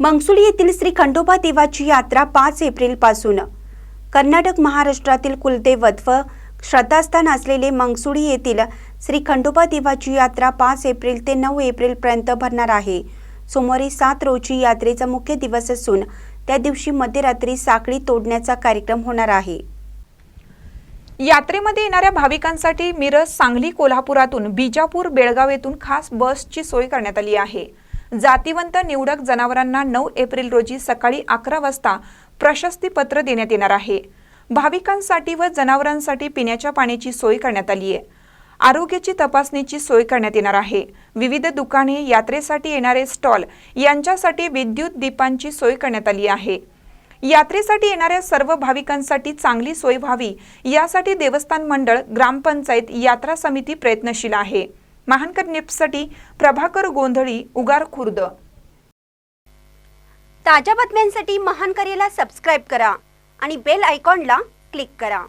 मंगसुळी येथील श्री खंडोबा देवाची यात्रा पाच एप्रिलपासून कर्नाटक महाराष्ट्रातील कुलदैवत व श्रद्धास्थान असलेले मंगसुळी येथील श्री खंडोबा देवाची यात्रा पाच एप्रिल ते नऊ एप्रिलपर्यंत भरणार आहे. सोमवारी सात रोजी यात्रेचा मुख्य दिवस असून त्या दिवशी मध्यरात्री साखळी तोडण्याचा कार्यक्रम होणार आहे. यात्रेमध्ये येणाऱ्या भाविकांसाठी मिरज सांगली कोल्हापुरातून बिजापूर बेळगाव येथून खास बसची सोय करण्यात आली आहे. जातीवंत निवडक जनावरांना नऊ एप्रिल रोजी सकाळी अकरा वाजता प्रशस्तीपत्र देण्यात येणार आहे. भाविकांसाठी व जनावरांसाठी पिण्याच्या पाण्याची सोय करण्यात आली आहे. आरोग्याची तपासणीची सोय करण्यात येणार आहे. विविध दुकाने यात्रेसाठी येणारे स्टॉल यांच्यासाठी विद्युत दीपांची सोय करण्यात आली आहे. यात्रेसाठी येणाऱ्या सर्व भाविकांसाठी चांगली सोय व्हावी यासाठी देवस्थान मंडळ ग्रामपंचायत यात्रा समिती प्रयत्नशील आहे. महानकर निप्ससाठी प्रभाकर गोंधळी उगार खुर्द. ताज्या बातम्यांसाठी महान सबस्क्राईब करा आणि बेल आयकॉनला क्लिक करा.